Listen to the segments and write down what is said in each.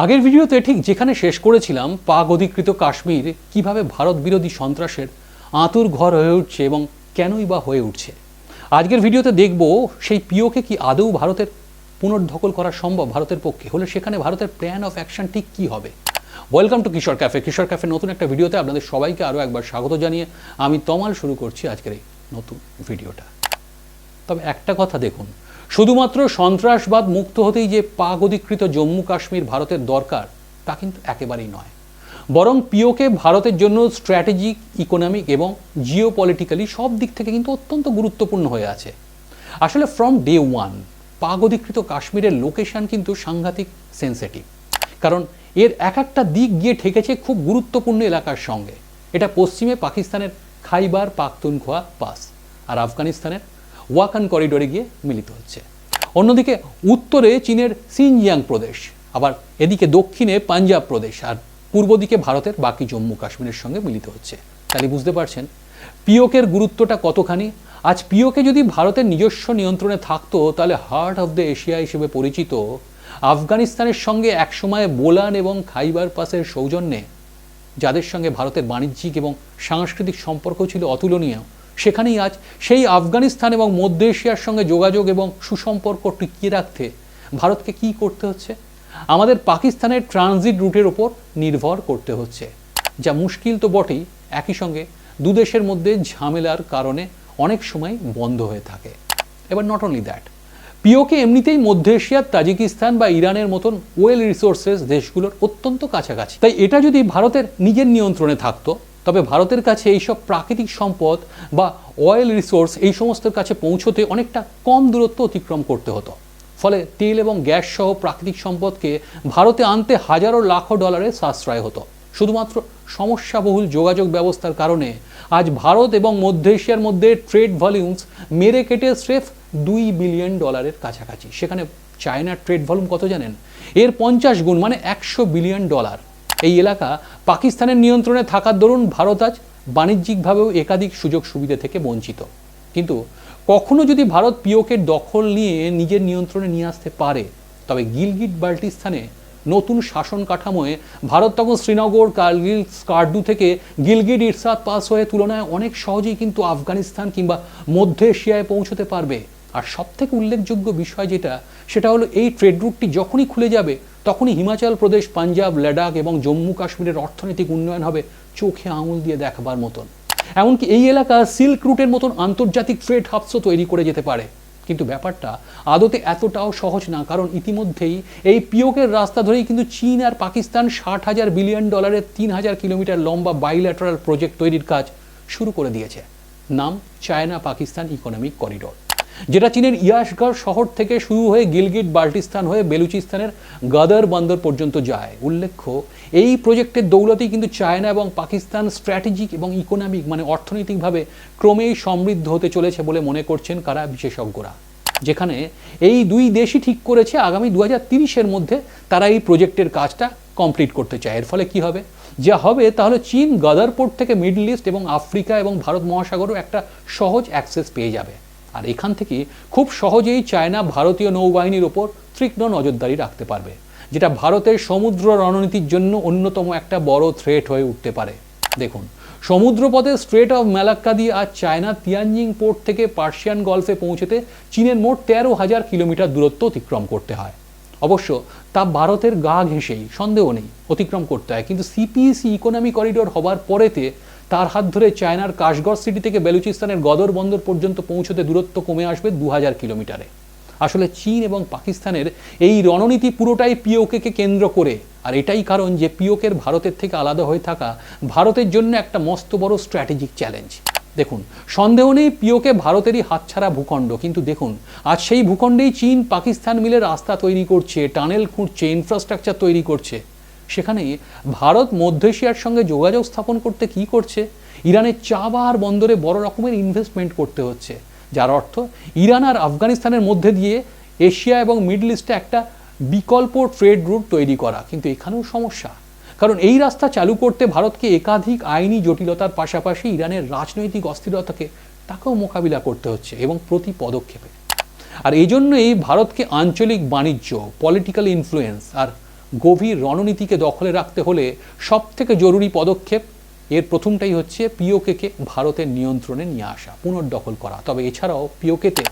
আগের ভিডিওতে ঠিক যেখানে শেষ করেছিলাম, পাক অধিকৃত কাশ্মীর কীভাবে ভারত বিরোধী সন্ত্রাসের আঁতুর ঘর হয়ে উঠছে এবং কেনই বা হয়ে উঠছে। আজকের ভিডিওতে দেখব সেই পিওকে কি আদৌ ভারতের পুনর্দখল করা সম্ভব ভারতের পক্ষে? হলে সেখানে ভারতের প্ল্যান অফ অ্যাকশন ঠিক কী হবে? Welcome to Kishore cafe Kishore cafe নতুন একটা ভিডিওতে আপনাদের সবাইকে আরও একবার স্বাগত জানিয়ে আমি তমাল শুরু করছি আজকের এই নতুন ভিডিওটা। তবে একটা কথা দেখুন শুধুমাত্র সন্ত্রাসবাদ মুক্ত হতেই যে পাক অধিকৃত জম্মু কাশ্মীর ভারতের দরকার, তা কিন্তু একেবারেই নয়। বরং পিওকে ভারতের জন্য স্ট্র্যাটেজিক ইকোনমিক এবং জিও পলিটিক্যালি সব দিক থেকে কিন্তু অত্যন্ত গুরুত্বপূর্ণ হয়ে আছে। আসলে ফ্রম ডে ওয়ান পাক অধিকৃত কাশ্মীরের লোকেশন কিন্তু সাংঘাতিক সেন্সিটিভ কারণ এর এক একটা দিক গিয়ে ঠেকেছে খুব গুরুত্বপূর্ণ এলাকার সঙ্গে। এটা পশ্চিমে পাকিস্তানের খাইবার পাখতুনখোয়া পাস, আর আফগানিস্তানের ওয়াকান করিডোরে গিয়ে মিলিত হচ্ছে। অন্যদিকে উত্তরে চীনের সিনজিয়াং প্রদেশ, আবার এদিকে দক্ষিণে পাঞ্জাব প্রদেশ আর পূর্ব দিকে ভারতের বাকি জম্মু কাশ্মীরের সঙ্গে মিলিত হচ্ছে। তাহলে বুঝতে পারছেন পিওকের গুরুত্বটা কতখানি? আজ পিওকে যদি ভারতের নিজস্ব নিয়ন্ত্রণে থাকতো, তাহলে হার্ট অফ দ্য এশিয়া হিসেবে পরিচিত আফগানিস্তানের সঙ্গে একসময় বোলান এবং খাইবার পাসের সৌজন্যে, যাদের সঙ্গে ভারতের বাণিজ্যিক এবং সাংস্কৃতিক সম্পর্ক ছিল অতুলনীয় সেখানেই আজ সেই আফগানিস্তান এবং মধ্য এশিয়ার সঙ্গে যোগাযোগ এবং সুসম্পর্ক টিকিয়ে রাখতে ভারতকে কি করতে হচ্ছে? আমাদের পাকিস্তানের ট্রানজিট রুটের ওপর নির্ভর করতে হচ্ছে। যা মুশকিল তো বটেই, একই সঙ্গে দুদেশের মধ্যে ঝামেলার কারণে অনেক সময় বন্ধ হয়ে থাকে। এবার নট অনলি দ্যাট পিওকে এমনিতেই মধ্য এশিয়ার তাজিকিস্তান বা ইরানের মতন ওয়েল রিসোর্সেস দেশগুলোর অত্যন্ত কাছাকাছি। তাই এটা যদি ভারতের নিজের নিয়ন্ত্রণে থাকতো তবে ভারতের কাছে এইসব প্রাকৃতিক সম্পদ বা অয়েল রিসোর্স এই সমস্তের কাছে পৌঁছতে অনেকটা কম দূরত্ব অতিক্রম করতে হতো। ফলে তেল এবং গ্যাস সহ প্রাকৃতিক সম্পদকে ভারতে আনতে হাজারো লাখো ডলারের সাশ্রয় হতো। শুধুমাত্র সমস্যাবহুল যোগাযোগ ব্যবস্থার কারণে আজ ভারত এবং মধ্য এশিয়ার মধ্যে ট্রেড ভলিউমস মেরে কেটে স্রেফ দুই বিলিয়ন ডলারের কাছাকাছি। সেখানে চায়নার ট্রেড ভলিউম কত জানেন? এর পঞ্চাশ গুণ মানে একশো বিলিয়ন ডলার এই এলাকা পাকিস্তানের নিয়ন্ত্রণে থাকার দরুন ভারত আজ বাণিজ্যিকভাবেও একাধিক সুযোগ সুবিধা থেকে বঞ্চিত। কিন্তু কখনো যদি ভারত পিওকের দখল নিয়ে নিজের নিয়ন্ত্রণে নিয়ে আসতে পারে, তবে গিলগিট বাল্টিস্তানে নতুন শাসন কাঠামোয় ভারত তখন শ্রীনগর, কার্গিল স্কার্ডু থেকে গিলগিট ইরসাদ পাস হয়ে তুলনায় অনেক সহজেই কিন্তু আফগানিস্তান কিংবা মধ্য এশিয়ায় পৌঁছতে পারবে। আর সবথেকে উল্লেখযোগ্য বিষয় যেটা, সেটা হলো এই ট্রেড রুটটি যখনই খুলে যাবে তখনই হিমাচল প্রদেশ, পাঞ্জাব লাদাখ এবং জম্মু কাশ্মীরের অর্থনৈতিক উন্নয়ন হবে চোখে আঙুল দিয়ে দেখবার মতন। এমনকি এই এলাকা সিল্ক রুটের মতন আন্তর্জাতিক ট্রেড হাবসও তৈরি করে যেতে পারে। কিন্তু ব্যাপারটা আদতে এতটাও সহজ না, কারণ ইতিমধ্যেই এই পিওকের রাস্তা ধরেই কিন্তু চীন আর পাকিস্তান ষাট হাজার বিলিয়ন ডলারের তিন হাজার কিলোমিটার লম্বা বাইল্যাটারাল প্রজেক্ট তৈরির কাজ শুরু করে দিয়েছে। নাম চায়না পাকিস্তান ইকোনমিক করিডোর যেটা চীনের ইয়াসগড় শহর থেকে শুরু হয়ে গিলগিট, বাল্টিস্তান হয়ে বেলুচিস্তানের গাদার বন্দর পর্যন্ত যায়। উল্লেখ্য, এই প্রজেক্টের দৌলতেই কিন্তু চায়না এবং পাকিস্তান স্ট্র্যাটেজিক এবং ইকোনমিক মানে অর্থনৈতিকভাবে ক্রমেই সমৃদ্ধ হতে চলেছে বলে মনে করছেন কারা বিশেষজ্ঞরা। যেখানে এই দুই দেশই ঠিক করেছে, আগামী দু হাজার তিরিশের মধ্যে তারা এই প্রজেক্টের কাজটা কমপ্লিট করতে চায়। এর ফলে কি হবে? যা হবে তাহলে চীন গাদার পোর্ট থেকে মিডল ইস্ট এবং আফ্রিকা এবং ভারত মহাসাগরও একটা সহজ অ্যাক্সেস পেয়ে যাবে। আর এখান থেকে খুব সহজেই চায়না ভারতীয় নৌবাহিনীর ওপর তীক্ষ্ণ নজরদারি রাখতে পারবে, যেটা ভারতের সমুদ্র রণনীতির জন্য অন্যতম একটা বড় থ্রেট হয়ে উঠতে পারে। দেখুন, সমুদ্রপথে স্ট্রেট অফ ম্যালাক্কা দিয়ে আজ চায়না তিয়ানজিং পোর্ট থেকে পার্সিয়ান গলফে পৌঁছতে চীনের মোট তেরো হাজার কিলোমিটার দূরত্ব অতিক্রম করতে হয়। অবশ্য তা ভারতের গা ঘেঁষেই, সন্দেহ নেই, অতিক্রম করতে হয়। কিন্তু সিপিইসি ইকোনমি করিডোর হবার পরেতে তার হাত ধরে চায়নার কাশগড় সিটি থেকে বেলুচিস্তানের গদর বন্দর পর্যন্ত পৌঁছতে দূরত্ব কমে আসবে দু হাজার কিলোমিটারে। আসলে চীন এবং পাকিস্তানের এই রণনীতি পুরোটাই পিওকেকে কেন্দ্র করে, আর এটাই কারণ যে পিওকের ভারতের থেকে আলাদা হয়ে থাকা ভারতের জন্য একটা মস্ত বড় স্ট্র্যাটেজিক চ্যালেঞ্জ। দেখুন, সন্দেহ নেই পিওকে ভারতেরই হাতছাড়া ভূখণ্ড, কিন্তু দেখুন, আজ সেই ভূখণ্ডেই চীন পাকিস্তান মিলে রাস্তা তৈরি করছে, টানেল খুঁড়ছে ইনফ্রাস্ট্রাকচার তৈরি করছে। সেখানে ভারত মধ্য এশিয়ার সঙ্গে যোগাযোগ স্থাপন করতে কি করছে? ইরানের চাবাহার বন্দরে বড় রকমের ইনভেস্টমেন্ট করতে হচ্ছে। যার অর্থ ইরান আর আফগানিস্তানের মধ্যে দিয়ে এশিয়া এবং মিডল ইস্টে একটা বিকল্প ট্রেড রুট তৈরি করা। কিন্তু এখানেও সমস্যা। কারণ এই রাস্তা চালু করতে ভারতকে একাধিক আইনি জটিলতার পাশাপাশি ইরানের রাজনৈতিক অস্থিরতাকে তাকেও মোকাবিলা করতে হচ্ছে এবং প্রতি পদক্ষেপে। আর এই জন্যই ভারতকে আঞ্চলিক বাণিজ্য পলিটিক্যাল ইনফ্লুয়েন্স আর গভীর রণনীতিকে দখলে রাখতে হলে সব থেকে জরুরি পদক্ষেপ, এর প্রথমটাই হচ্ছে পিওকেকে ভারতের নিয়ন্ত্রণে নিয়ে আসা, পুনর্দখল করা। তবে এছাড়াও পিওকেতে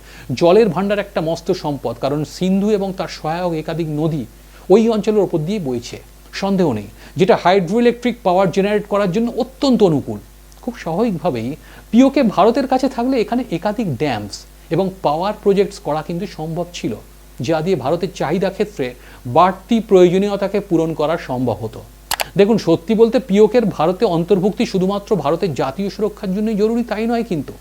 জলের ভাণ্ডার একটা মস্ত সম্পদ, কারণ সিন্ধু এবং তার সহায়ক একাধিক নদী ওই অঞ্চলের ওপর দিয়ে বইছে। সন্দেহ নেই, যেটা হাইড্রো ইলেকট্রিক পাওয়ার জেনারেট করার জন্য অত্যন্ত অনুকূল। খুব স্বাভাবিকভাবেই পিওকে ভারতের কাছে থাকলে এখানে একাধিক ড্যামস এবং পাওয়ার প্রজেক্টস করা কিন্তু সম্ভব ছিল। যা দিয়ে ভারতের চাহিদা ক্ষেত্রে বাড়তি প্রয়োজনীয়তাকে পূরণ করা সম্ভব হতো। দেখুন, সত্যি বলতে পিওকের ভারতে অন্তর্ভুক্তি শুধুমাত্র ভারতের জাতীয় সুরক্ষার জন্যই জরুরি তাই নয় কিন্তু।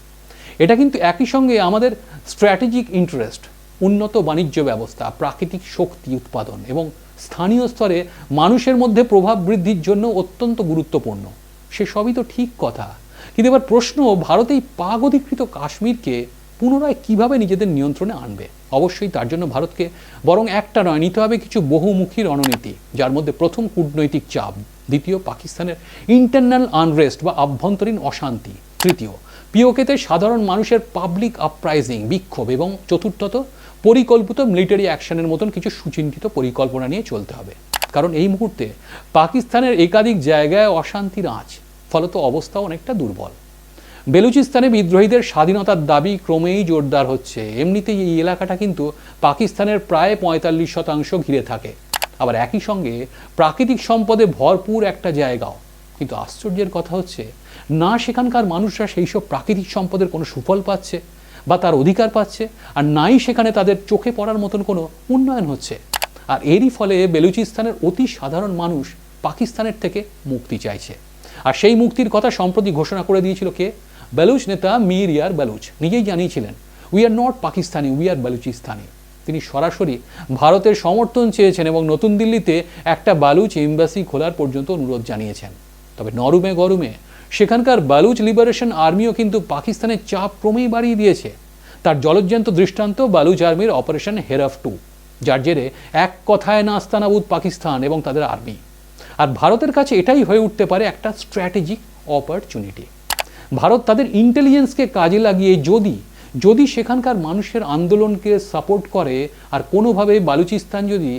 এটা কিন্তু একই সঙ্গে আমাদের স্ট্র্যাটেজিক ইন্টারেস্ট উন্নত বাণিজ্য ব্যবস্থা, প্রাকৃতিক শক্তি উৎপাদন এবং স্থানীয় স্তরে মানুষের মধ্যে প্রভাব বৃদ্ধির জন্য অত্যন্ত গুরুত্বপূর্ণ। সে সবই তো ঠিক কথা। কিন্তু এবার প্রশ্ন, ভারত এই পাক অধিকৃত কাশ্মীরকে পুনরায় কীভাবে নিজেদের নিয়ন্ত্রণে আনবে? অবশ্যই তার জন্য ভারতকে বরং একটা নয়, নিতে হবে কিছু বহুমুখী রণনীতি, যার মধ্যে প্রথম কূটনৈতিক চাপ, দ্বিতীয় পাকিস্তানের ইন্টারনাল আনরেস্ট বা আভ্যন্তরীণ অশান্তি, তৃতীয় পিওকেতে সাধারণ মানুষের পাবলিক আপরাইজিং বিক্ষোভ এবং চতুর্থত পরিকল্পিত মিলিটারি অ্যাকশনের মতন কিছু সুচিন্তিত পরিকল্পনা নিয়ে চলতে হবে। কারণ এই মুহূর্তে পাকিস্তানের একাধিক জায়গায় অশান্তির আঁচ, ফলত অবস্থা অনেকটা দুর্বল। বেলুচিস্তানে বিদ্রোহীদের স্বাধীনতার দাবি ক্রমেই জোরদার হচ্ছে। এমনিতেই এই এলাকাটা কিন্তু পাকিস্তানের প্রায় পঁয়তাল্লিশ শতাংশ ঘিরে থাকে। আবার একই সঙ্গে প্রাকৃতিক সম্পদে ভরপুর একটা জায়গাও। কিন্তু আশ্চর্যের কথা হচ্ছে, না সেখানকার মানুষরা সেই সব প্রাকৃতিক সম্পদের কোনো সুফল পাচ্ছে বা তার অধিকার পাচ্ছে, আর নাই সেখানে তাদের চোখে পড়ার মতন কোনো উন্নয়ন হচ্ছে। আর এরই ফলে বেলুচিস্তানের অতি সাধারণ মানুষ পাকিস্তানের থেকে মুক্তি চাইছে। আর সেই মুক্তির কথা সম্প্রতি ঘোষণা করে দিয়েছিল কে? বেলুচ নেতা মীর ইয়ার বেলুচ নিজেই জানিয়েছিলেন we are not Pakistani we are Balochistani তিনি সরাসরি ভারতের সমর্থন চেয়েছেন এবং নতুন দিল্লিতে একটা বালুচ এম্বাসি খোলার পর্যন্ত অনুরোধ জানিয়েছেন। তবে নরমে গরমে সেখানকার বালুচ লিবারেশন আর্মিও কিন্তু পাকিস্তানের চাপ ক্রমেই বাড়িয়ে দিয়েছে। তার জলজ্জান্ত দৃষ্টান্ত বালুচ আর্মির অপারেশন হেরাফ টু যার জেরে এক কথায় নাস্তানাবুদ পাকিস্তান এবং তাদের আর্মি আর ভারতের কাছে এটাই হয়ে উঠতে পারে একটা স্ট্র্যাটেজিক অপরচুনিটি ভারত তাদের ইন্টেলিজেন্সকে কাজে লাগিয়ে যদি যদি সেখানকার মানুষের আন্দোলনকে সাপোর্ট করে, আর কোনোভাবে বালুচিস্তান যদি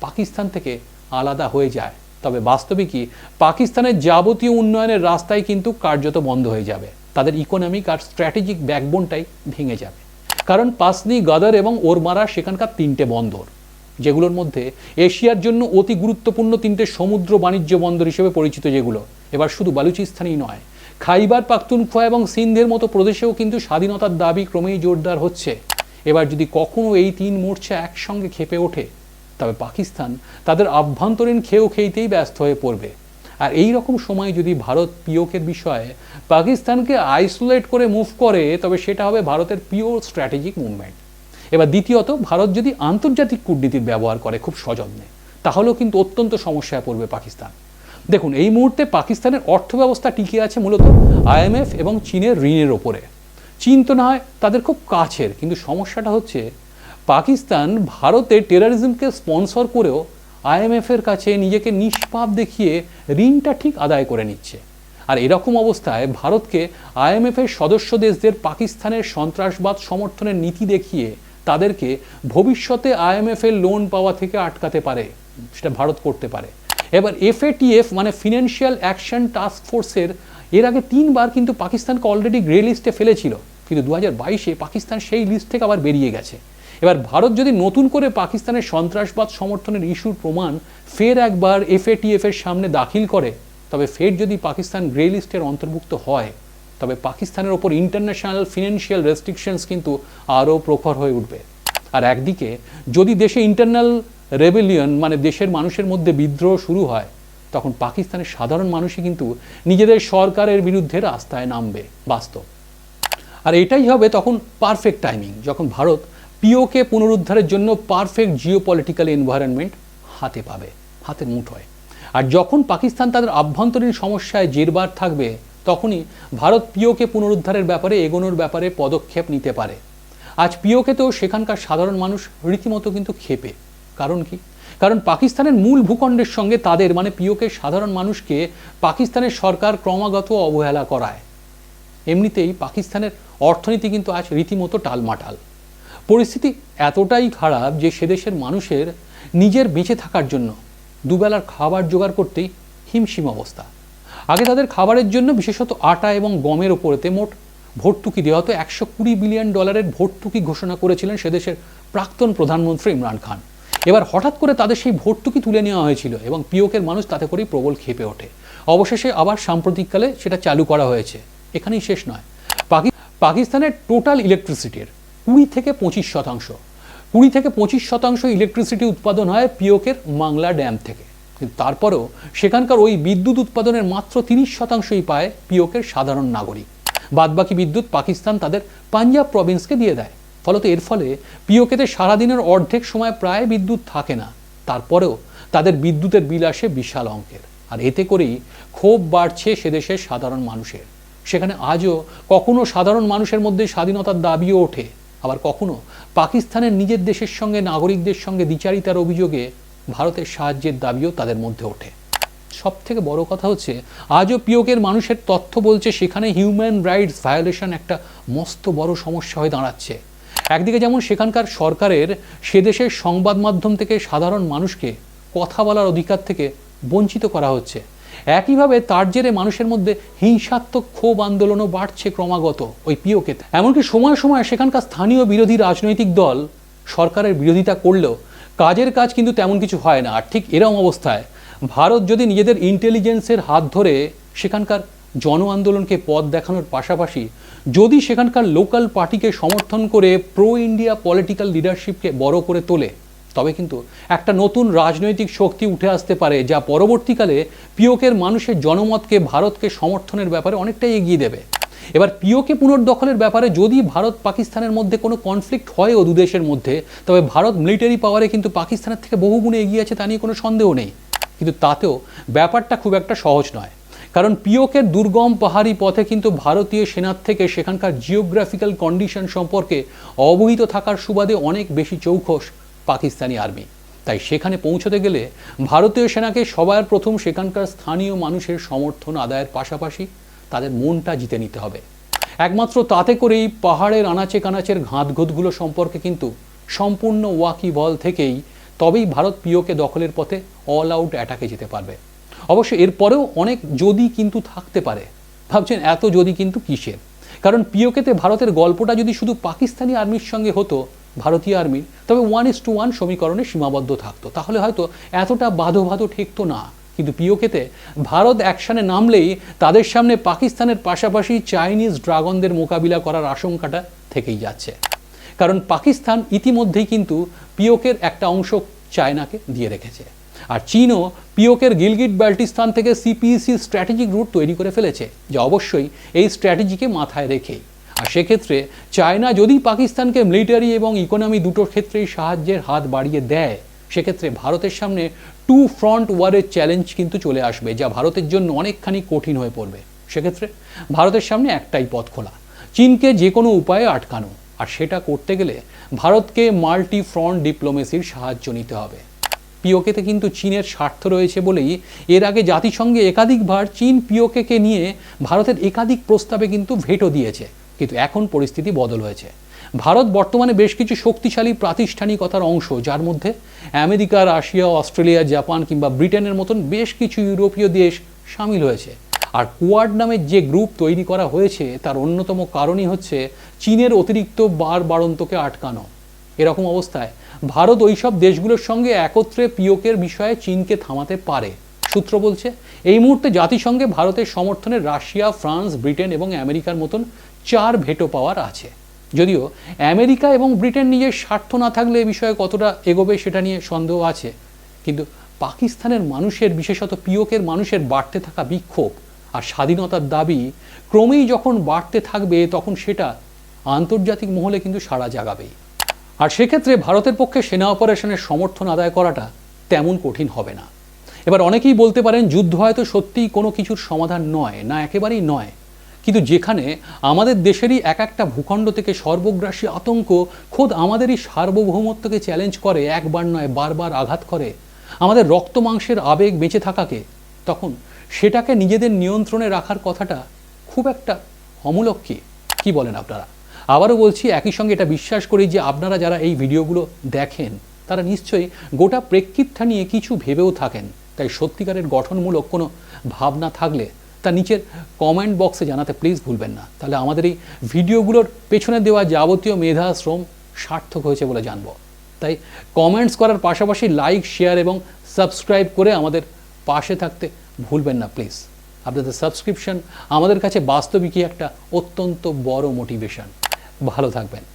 পাকিস্তান থেকে আলাদা হয়ে যায়, তবে বাস্তবে কি, পাকিস্তানের যাবতীয় উন্নয়নের রাস্তায় কিন্তু কার্যত বন্ধ হয়ে যাবে। তাদের ইকোনমিক আর স্ট্র্যাটেজিক ব্যাকবোনটাই ভেঙে যাবে। কারণ পাসনি, গাদার এবং ওরমারা সেখানকার তিনটে বন্দর, যেগুলোর মধ্যে এশিয়ার জন্য অতি গুরুত্বপূর্ণ তিনটে সমুদ্র বাণিজ্য বন্দর হিসেবে পরিচিত যেগুলো। এবার শুধু বালুচিস্তানই নয় খাইবার পাখতুনখোয়া এবং সিন্ধের মতো প্রদেশেও কিন্তু স্বাধীনতার দাবি ক্রমেই জোরদার হচ্ছে। এবার যদি কখনো এই তিন মোর্চা একসঙ্গে খেপে ওঠে, তবে পাকিস্তান তাদের আভ্যন্তরীণ খেয়েও খেইতেই ব্যস্ত হয়ে পড়বে। আর এই রকম সময় যদি ভারত পিওকের বিষয়ে পাকিস্তানকে আইসোলেট করে মুভ করে, তবে সেটা হবে ভারতের পিওর স্ট্র্যাটেজিক মুভমেন্ট। এবার দ্বিতীয়ত, ভারত যদি আন্তর্জাতিক কূটনীতির ব্যবহার করে খুব সযত্নে, তাহলেও কিন্তু অত্যন্ত সমস্যায় পড়বে পাকিস্তান। দেখুন, এই মুহূর্তে পাকিস্তানের অর্থব্যবস্থা টিকে আছে মূলত আইএমএফ এবং চীনের ঋণের ওপরে। চীন তো না হয় তাদের খুব কাছের, কিন্তু সমস্যাটা হচ্ছে পাকিস্তান ভারতে টেরারিজমকে স্পন্সর করেও আইএমএফের কাছে নিজেকে নিষ্পাপ দেখিয়ে ঋণটা ঠিক আদায় করে নিচ্ছে। আর এরকম অবস্থায় ভারতকে আইএমএফের সদস্য দেশদের পাকিস্তানের সন্ত্রাসবাদ সমর্থনের নীতি দেখিয়ে তাদেরকে ভবিষ্যতে আইএমএফের লোন পাওয়া থেকে আটকাতে পারে, সেটা ভারত করতে পারে। এবার এফএটিএফ মানে ফিনান্সিয়াল অ্যাকশন টাস্ক ফোর্সের এর আগে তিনবার কিন্তু পাকিস্তানকে অলরেডি গ্রে লিস্টে ফেলেছিল। কিন্তু দু হাজার বাইশে পাকিস্তান সেই লিস্ট থেকে আবার বেরিয়ে গেছে। এবার ভারত যদি নতুন করে পাকিস্তানের সন্ত্রাসবাদ সমর্থনের ইস্যুর প্রমাণ ফের একবার এফএটিএফ এর সামনে দাখিল করে, তবে ফের যদি পাকিস্তান গ্রে লিস্টের অন্তর্ভুক্ত হয়, তবে পাকিস্তানের ওপর ইন্টারন্যাশনাল ফিনান্সিয়াল রেস্ট্রিকশনস কিন্তু আরও প্রখর হয়ে উঠবে। আর একদিকে যদি দেশে ইন্টারনাল রেবেলিয়ন মানে দেশের মানুষের মধ্যে বিদ্রোহ শুরু হয়, তখন পাকিস্তানের সাধারণ মানুষই কিন্তু নিজেদের সরকারের বিরুদ্ধে রাস্তায় নামবে, বাস্তব। আর এটাই হবে তখন পারফেক্ট টাইমিং যখন ভারত পিওকে পুনরুদ্ধারের জন্য পারফেক্ট জিও পলিটিক্যাল এনভায়রনমেন্ট হাতে পাবে, হাতের মুঠোয়। আর যখন পাকিস্তান তাদের আভ্যন্তরীণ সমস্যায় জেরবার থাকবে, তখনই ভারত পিওকে পুনরুদ্ধারের ব্যাপারে, এগোনোর ব্যাপারে পদক্ষেপ নিতে পারে। আজ পিওকে তো সেখানকার সাধারণ মানুষ রীতিমতো কিন্তু খেপে কারণ কি? কারণ পাকিস্তানের মূল ভূখণ্ডের সঙ্গে তাদের মানে পিওকে সাধারণ মানুষকে পাকিস্তানের সরকার ক্রমাগত অবহেলা করায়। এমনিতেই পাকিস্তানের অর্থনীতি কিন্তু আজ রীতিমতো টালমাটাল। পরিস্থিতি এতটাই খারাপ যে সেদেশের মানুষের নিজের বেঁচে থাকার জন্য দুবেলার খাবার জোগাড় করতেই হিমশিম অবস্থা। আগে তাদের খাবারের জন্য বিশেষত আটা এবং গমের ওপরেতে মোট ভর্তুকি দেওয়া হতো একশো কুড়ি বিলিয়ন ডলারের ভর্তুকি ঘোষণা করেছিলেন সেদেশের প্রাক্তন প্রধানমন্ত্রী ইমরান খান। এবার হঠাৎ করে তাদের সেই ভর্তুকি তুলে নেওয়া হয়েছিল এবং পিওকের মানুষ তাতে করেই প্রবল ক্ষেপে ওঠে। অবশেষে আবার সাম্প্রতিককালে সেটা চালু করা হয়েছে। এখানেই শেষ নয়। পাকি পাকিস্তানের টোটাল ইলেকট্রিসিটির কুড়ি থেকে পঁচিশ শতাংশ। কুড়ি থেকে পঁচিশ শতাংশ ইলেকট্রিসিটি উৎপাদন হয় পিওকের মাংলা ড্যাম থেকে। তারপরেও সেখানকার ওই বিদ্যুৎ উৎপাদনের মাত্র তিরিশ শতাংশই পায় পিওকের সাধারণ নাগরিক। বাদবাকি বিদ্যুৎ পাকিস্তান তাদের পাঞ্জাব প্রভিন্সকে দিয়ে দেয়। ফলত এর ফলে পিওকেতে সারাদিনের অর্ধেক সময় প্রায় বিদ্যুৎ থাকে না। তারপরেও তাদের বিদ্যুতের বিল আসে বিশাল অঙ্কের। আর এতে করেই ক্ষোভ বাড়ছে সেদেশের সাধারণ মানুষের। সেখানে আজও কখনো সাধারণ মানুষের মধ্যে স্বাধীনতার দাবিও ওঠে। আবার কখনো পাকিস্তানের নিজের দেশের সঙ্গে নাগরিকদের সঙ্গে দ্বিচারিতার অভিযোগে ভারতের সাহায্যের দাবিও তাদের মধ্যে ওঠে। সব থেকে বড় কথা হচ্ছে, আজও পিওকের মানুষের তথ্য বলছে সেখানে হিউম্যান রাইটস ভায়োলেশন একটা মস্ত বড় সমস্যা হয়ে দাঁড়াচ্ছে। একদিকে যেমন সেখানকার সরকারের সে দেশের সংবাদ মাধ্যম থেকে সাধারণ মানুষকে কথা বলার অধিকার থেকে বঞ্চিত করা হচ্ছে, একইভাবে তার জেরে মানুষের মধ্যে হিংসাত্মক ক্ষোভ আন্দোলনও বাড়ছে ক্রমাগত ওই পিওকেতে এমনকি সময় সময় সেখানকার স্থানীয় বিরোধী রাজনৈতিক দল সরকারের বিরোধিতা করলেও কাজের কাজ কিন্তু তেমন কিছু হয় না। আর ঠিক এরম অবস্থায় ভারত যদি নিজেদের ইন্টেলিজেন্সের হাত ধরে সেখানকার জন আন্দোলনকে পথ দেখানোর পাশাপাশি যদি সেখানকার লোকাল পার্টিকে সমর্থন করে প্রো ইন্ডিয়া পলিটিক্যাল লিডারশিপকে বড় করে তোলে, তবে কিন্তু একটা নতুন রাজনৈতিক শক্তি উঠে আসতে পারে যা পরবর্তীকালে পিওকের মানুষের জনমতকে, ভারতকে সমর্থনের ব্যাপারে অনেকটাই এগিয়ে দেবে। এবার পিওকে পুনর্দখলের ব্যাপারে যদি ভারত পাকিস্তানের মধ্যে কোনো কনফ্লিক্ট হয় ও দুদেশের মধ্যে, তবে ভারত মিলিটারি পাওয়ারে কিন্তু পাকিস্তানের থেকে বহু গুণে এগিয়ে আছে তা নিয়ে কোনো সন্দেহ নেই। কিন্তু তাতেও ব্যাপারটা খুব একটা সহজ নয়। কারণ পিওকের দুর্গম পাহাড়ি পথে কিন্তু ভারতীয় সেনার থেকে সেখানকার জিওগ্রাফিক্যাল কন্ডিশন সম্পর্কে অবহিত থাকার সুবাদে অনেক বেশি চৌখস পাকিস্তানি আর্মি। তাই সেখানে পৌঁছতে গেলে ভারতীয় সেনাকে সবার প্রথম সেখানকার স্থানীয় মানুষের সমর্থন আদায়ের পাশাপাশি তাদের মনটা জিতে নিতে হবে। একমাত্র তাতে করেই পাহাড়ের আনাচে কানাচের ঘাতঘুতগুলো সম্পর্কে কিন্তু সম্পূর্ণ ওয়াকি বল থেকেই তবেই ভারত পিওকে দখলের পথে অল আউট অ্যাটাকে যেতে পারবে। অবশ্য এরপরেও অনেক যদি কিন্তু থাকতে পারে। ভাবছেন, এত যদি কিন্তু কিসের? কারণ পিওকেতে ভারতের গল্পটা যদি শুধু পাকিস্তানি আর্মির সঙ্গে হতো, ভারতীয় আর্মির তবে ওয়ান ইস টু ওয়ান সমীকরণে সীমাবদ্ধ থাকতো। তাহলে হয়তো এতটা বাধো বাধো ঠেকতো না। কিন্তু পিওকেতে ভারত অ্যাকশানে নামলেই তাদের সামনে পাকিস্তানের পাশাপাশি চাইনিজ ড্রাগনদের মোকাবিলা করার আশঙ্কাটা থেকেই যাচ্ছে। কারণ পাকিস্তান ইতিমধ্যেই কিন্তু পিওকের একটা অংশ চায়নাকে দিয়ে রেখেছে। আর চীনও পিওকের গিলগিট বাল্টিস্তান থেকে সিপিইসি স্ট্র্যাটেজিক রুট তৈরি করে ফেলেছে, যা অবশ্যই এই স্ট্র্যাটেজিকে মাথায় রেখেই। আর সেক্ষেত্রে চায়না যদি পাকিস্তানকে মিলিটারি এবং ইকোনমি দুটোর ক্ষেত্রেই সাহায্যের হাত বাড়িয়ে দেয়, সেক্ষেত্রে ভারতের সামনে টু ফ্রন্ট ওয়ারের চ্যালেঞ্জ কিন্তু চলে আসবে, যা ভারতের জন্য অনেকখানি কঠিন হয়ে পড়বে। সেক্ষেত্রে ভারতের সামনে একটাই পথ খোলা, চীনকে যে কোনো উপায়ে আটকানো। আর সেটা করতে গেলে ভারতকে মাল্টি ফ্রন্ট ডিপ্লোমেসির সাহায্য নিতে হবে। পিওকেতে কিন্তু চীনের স্বার্থ রয়েছে বলেই এর আগে জাতিসংঘে একাধিকবার চীন পিওকেকে নিয়ে ভারতের একাধিক প্রস্তাবে কিন্তু ভেটো দিয়েছে। কিন্তু এখন পরিস্থিতি বদল হয়েছে। ভারত বর্তমানে বেশ কিছু শক্তিশালী প্রাতিষ্ঠানিকতার অংশ, যার মধ্যে আমেরিকা, রাশিয়া, অস্ট্রেলিয়া, জাপান কিংবা ব্রিটেনের মতন বেশ কিছু ইউরোপীয় দেশ সামিল হয়েছে। আর কোয়াড নামের যে গ্রুপ তৈরি করা হয়েছে, তার অন্যতম কারণই হচ্ছে চীনের অতিরিক্ত বার বাড়ন্তকে আটকানো। এরকম অবস্থায় ভারত ওইসব দেশগুলোর সঙ্গে একত্রে পিওকের বিষয়ে চীনকে থামাতে পারে, সূত্র বলছে। এই মুহূর্তে জাতিসংঘে ভারতের সমর্থনে রাশিয়া, ফ্রান্স, ব্রিটেন এবং আমেরিকার মতন চার ভেটো পাওয়ার আছে। যদিও আমেরিকা এবং ব্রিটেন নিজের স্বার্থ না থাকলে এ বিষয়ে কতটা এগোবে সেটা নিয়ে সন্দেহ আছে। কিন্তু পাকিস্তানের মানুষের, বিশেষত পিওকের মানুষের বাড়তে থাকা বিক্ষোভ আর স্বাধীনতার দাবি ক্রমেই যখন বাড়তে থাকবে তখন সেটা আন্তর্জাতিক মহলে কিন্তু সাড়া জাগাবেই। আর সেক্ষেত্রে ভারতের পক্ষে সেনা অপারেশনের সমর্থন আদায় করাটা তেমন কঠিন হবে না। এবার অনেকেই বলতে পারেন, যুদ্ধ হয়তো সত্যিই কোনো কিছুর সমাধান নয়, না একেবারেই নয়। কিন্তু যেখানে আমাদের দেশেরই এক একটা ভূখণ্ড থেকে সর্বগ্রাসী আতঙ্ক, খোদ আমাদেরই সার্বভৌমত্বকে চ্যালেঞ্জ করে, একবার নয়, বারবার আঘাত করে, আমাদের রক্ত মাংসের আবেগ বেঁচে থাকাকে, তখন সেটাকে নিজেদের নিয়ন্ত্রণে রাখার কথাটা খুব একটা অমূলক কি? কি বলেন আপনারা? আবারও বলছি, একই সঙ্গে এটা বিশ্বাস করি যে আপনারা যারা এই ভিডিওগুলো দেখেন, তারা নিশ্চয়ই গোটা প্রেক্ষিতটা নিয়ে কিছু ভেবেও থাকেন। তাই সত্যিকারের গঠনমূলক কোনো ভাবনা থাকলে তা নিচের কমেন্ট বক্সে জানাতে প্লিজ ভুলবেন না। তাহলে আমাদের এই ভিডিওগুলোর পেছনে দেওয়া যাবতীয় মেধা, শ্রম সার্থক হয়েছে বলে জানব। তাই কমেন্টস করার পাশাপাশি লাইক, শেয়ার এবং সাবস্ক্রাইব করে আমাদের পাশে থাকতে ভুলবেন না প্লিজ। আপনাদের সাবস্ক্রিপশন আমাদের কাছে বাস্তবিকই একটা অত্যন্ত বড় মোটিভেশন। ভালো থাকবেন।